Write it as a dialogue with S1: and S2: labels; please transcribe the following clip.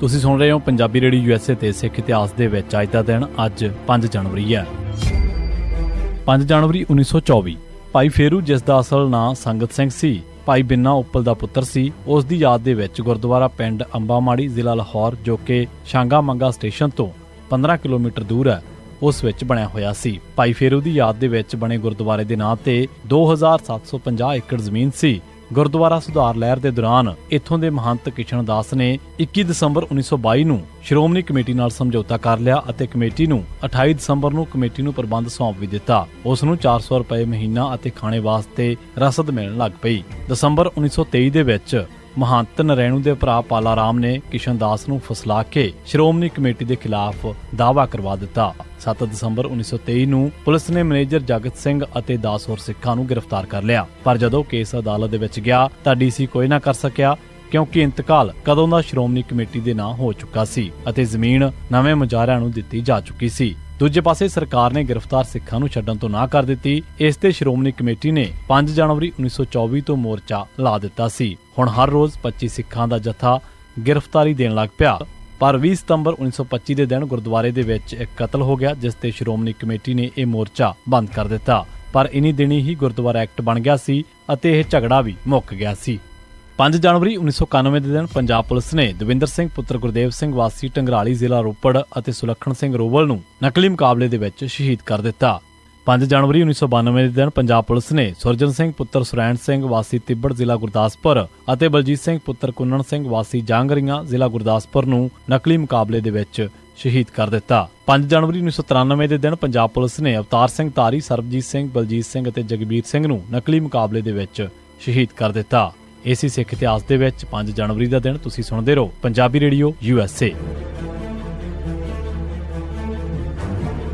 S1: ਤੁਸੀਂ ਸੁਣ ਰਹੇ ਹੋ ਪੰਜਾਬੀ ਰੇਡੀਓ ਯੂਐਸਏ ਤੇ ਸਿੱਖ ਇਤਿਹਾਸ ਦੇ ਵਿੱਚ ਅੱਜ ਦਾ ਦਿਨ, ਅੱਜ 5 ਜਨਵਰੀ ਹੈ। 5 ਜਨਵਰੀ 1924 ਭਾਈ ਫੇਰੂ ਜਿਸ ਦਾ ਅਸਲ ਨਾਂ ਸੰਗਤ ਸਿੰਘ ਸੀ, ਭਾਈ ਬਿੰਨਾ ਉੱਪਲ ਦਾ ਪੁੱਤਰ ਸੀ, ਉਸ ਦੀ ਯਾਦ ਦੇ ਵਿੱਚ ਗੁਰਦੁਆਰਾ ਪਿੰਡ ਅੰਬਾਮਾੜੀ ਜ਼ਿਲ੍ਹਾ ਲਾਹੌਰ, ਜੋ ਕਿ ਸ਼ਾਂਗਾ ਮੰਗਾ ਸਟੇਸ਼ਨ ਤੋਂ 15 ਕਿਲੋਮੀਟਰ ਦੂਰ ਹੈ, ਉਸ ਵਿੱਚ ਬਣਿਆ ਹੋਇਆ ਸੀ। ਭਾਈ ਫੇਰੂ ਦੀ ਯਾਦ ਦੇ ਵਿੱਚ ਬਣੇ ਗੁਰਦੁਆਰੇ ਦੇ ਨਾਂ ਤੇ 2750 ਏਕੜ ਜ਼ਮੀਨ ਸੀ ਗੁਰਦੁਆਰਾ ਸੁਧਾਰ ਲਹਿਰ ਦੇ ਦੌਰਾਨ ਇੱਥੋਂ ਦੇ ਮਹੰਤ ਕਿਸ਼ਨ ਦਾਸ ਨੇ 21 ਦਸੰਬਰ 1922 ਨੂੰ ਸ਼੍ਰੋਮਣੀ ਕਮੇਟੀ ਨਾਲ ਸਮਝੌਤਾ ਕਰ ਲਿਆ ਅਤੇ ਕਮੇਟੀ ਨੂੰ 28 ਦਸੰਬਰ ਨੂੰ ਕਮੇਟੀ ਨੂੰ ਪ੍ਰਬੰਧ ਸੌਂਪ ਵੀ ਦਿੱਤਾ। ਉਸ ਨੂੰ 400 ਰੁਪਏ ਮਹੀਨਾ ਅਤੇ ਖਾਣੇ ਵਾਸਤੇ ਰਸਦ ਮਿਲਣ ਲੱਗ ਪਈ। ਦਸੰਬਰ 1923 ਦੇ ਵਿੱਚ ਮਹੰਤ ਨਰੈਣੂ ਦੇ ਭਰਾ ਪਾਲਾ ਰਾਮ ਨੇ ਕਿਸ਼ਨ ਦਾਸ ਨੂੰ ਫਸਲਾ ਕੇ ਸ਼੍ਰੋਮਣੀ ਕਮੇਟੀ ਦੇ ਖਿਲਾਫ ਦਾਅਵਾ ਕਰਵਾ ਦਿੱਤਾ। 7 ਦਸੰਬਰ 1923 ਨੂੰ ਪੁਲਿਸ ਨੇ ਮੈਨੇਜਰ ਜਗਤ ਸਿੰਘ ਅਤੇ 10 ਹੋਰ ਸਿੱਖਾਂ ਨੂੰ ਗ੍ਰਿਫਤਾਰ ਕਰ ਲਿਆ। ਪਰ ਜਦੋਂ ਕੇਸ ਅਦਾਲਤ ਦੇ ਵਿੱਚ ਗਿਆ ਤਾਂ ਡੀਸੀ ਕੋਈ ਨਾ ਕਰ ਸਕਿਆ, ਕਿਉਂਕਿ ਇੰਤਕਾਲ ਕਦੋਂ ਦਾ ਸ਼੍ਰੋਮਣੀ ਕਮੇਟੀ ਦੇ ਨਾਂ ਹੋ ਚੁੱਕਾ ਸੀ ਅਤੇ ਜ਼ਮੀਨ ਨਵੇਂ ਮੁਜਾਰਿਆਂ ਨੂੰ ਦਿੱਤੀ ਜਾ ਚੁੱਕੀ ਸੀ। ਦੂਜੇ ਪਾਸੇ ਸਰਕਾਰ ਨੇ ਗ੍ਰਿਫਤਾਰ ਸਿੱਖਾਂ ਨੂੰ ਛੱਡਣ ਤੋਂ ਨਾ ਕਰ ਦਿੱਤੀ। ਇਸ ਤੇ ਸ਼੍ਰੋਮਣੀ ਕਮੇਟੀ ਨੇ 5 ਜਨਵਰੀ 1924 ਤੋਂ ਮੋਰਚਾ ਲਾ ਦਿੱਤਾ ਸੀ। ਹੁਣ ਹਰ ਰੋਜ਼ 25 ਸਿੱਖਾਂ ਦਾ ਜਥਾ ਗ੍ਰਿਫਤਾਰੀ ਦੇਣ ਲੱਗ ਪਿਆ। ਪਰ 20 ਸਤੰਬਰ 1925 ਦੇ ਦਿਨ ਗੁਰਦੁਆਰੇ ਦੇ ਵਿੱਚ ਇੱਕ ਕਤਲ ਹੋ ਗਿਆ, ਜਿਸ ਤੇ ਸ਼੍ਰੋਮਣੀ ਕਮੇਟੀ ਨੇ ਇਹ ਮੋਰਚਾ ਬੰਦ ਕਰ ਦਿੱਤਾ। ਪਰ ਇਨੀ ਦਿਨੀ ਹੀ ਗੁਰਦੁਆਰਾ ਐਕਟ ਬਣ ਗਿਆ ਸੀ ਅਤੇ ਇਹ ਝਗੜਾ ਵੀ ਮੁੱਕ ਗਿਆ ਸੀ। 5 ਜਨਵਰੀ 1991 ਦੇ ਦਿਨ ਪੰਜਾਬ ਪੁਲਿਸ ਨੇ ਦਵਿੰਦਰ ਸਿੰਘ, ਪੁੱਤਰ ਗੁਰਦੇਵ ਸਿੰਘ ਵਾਸੀ ਟੰਗਰਾਲੀ ਜ਼ਿਲ੍ਹਾ ਰੋਪੜ ਅਤੇ ਸੁਲੱਖਣ ਸਿੰਘ ਰੋਵਲ ਨੂੰ ਨਕਲੀ ਮੁਕਾਬਲੇ ਦੇ ਵਿੱਚ ਸ਼ਹੀਦ ਕਰ ਦਿੱਤਾ। 5 ਜਨਵਰੀ 1992 ਦੇ ਦਿਨ ਪੰਜਾਬ ਪੁਲਿਸ ਨੇ ਸੁਰਜਨ ਸਿੰਘ, ਪੁੱਤਰ ਸੁਰੈਣ ਸਿੰਘ ਵਾਸੀ ਤਿੱਬੜ ਜ਼ਿਲ੍ਹਾ ਗੁਰਦਾਸਪੁਰ ਅਤੇ ਬਲਜੀਤ ਸਿੰਘ, ਪੁੱਤਰ ਕੁੰਨਣ ਸਿੰਘ ਵਾਸੀ ਜਾਂਗਰੀਆਂ ਜ਼ਿਲ੍ਹਾ ਗੁਰਦਾਸਪੁਰ ਨੂੰ ਨਕਲੀ ਮੁਕਾਬਲੇ ਦੇ ਵਿੱਚ ਸ਼ਹੀਦ ਕਰ ਦਿੱਤਾ। 5 ਜਨਵਰੀ 1993 ਦੇ ਦਿਨ ਪੰਜਾਬ ਪੁਲਿਸ ਨੇ ਅਵਤਾਰ ਸਿੰਘ ਤਾਰੀ ਸਰਬਜੀਤ ਸਿੰਘ, ਬਲਜੀਤ ਸਿੰਘ ਅਤੇ ਜਗਬੀਰ ਸਿੰਘ ਨੂੰ ਨਕਲੀ ਮੁਕਾਬਲੇ ਦੇ ਵਿੱਚ ਸ਼ਹੀਦ ਕਰ ਦਿੱਤਾ। ਇਸੇ ਸਿੱਖ ਇਤਿਹਾਸ ਦੇ ਵਿੱਚ 5 ਜਨਵਰੀ ਦਾ ਦਿਨ ਤੁਸੀਂ ਸੁਣਦੇ ਰਹੋ ਪੰਜਾਬੀ ਰੇਡੀਓ ਯੂਐਸਏ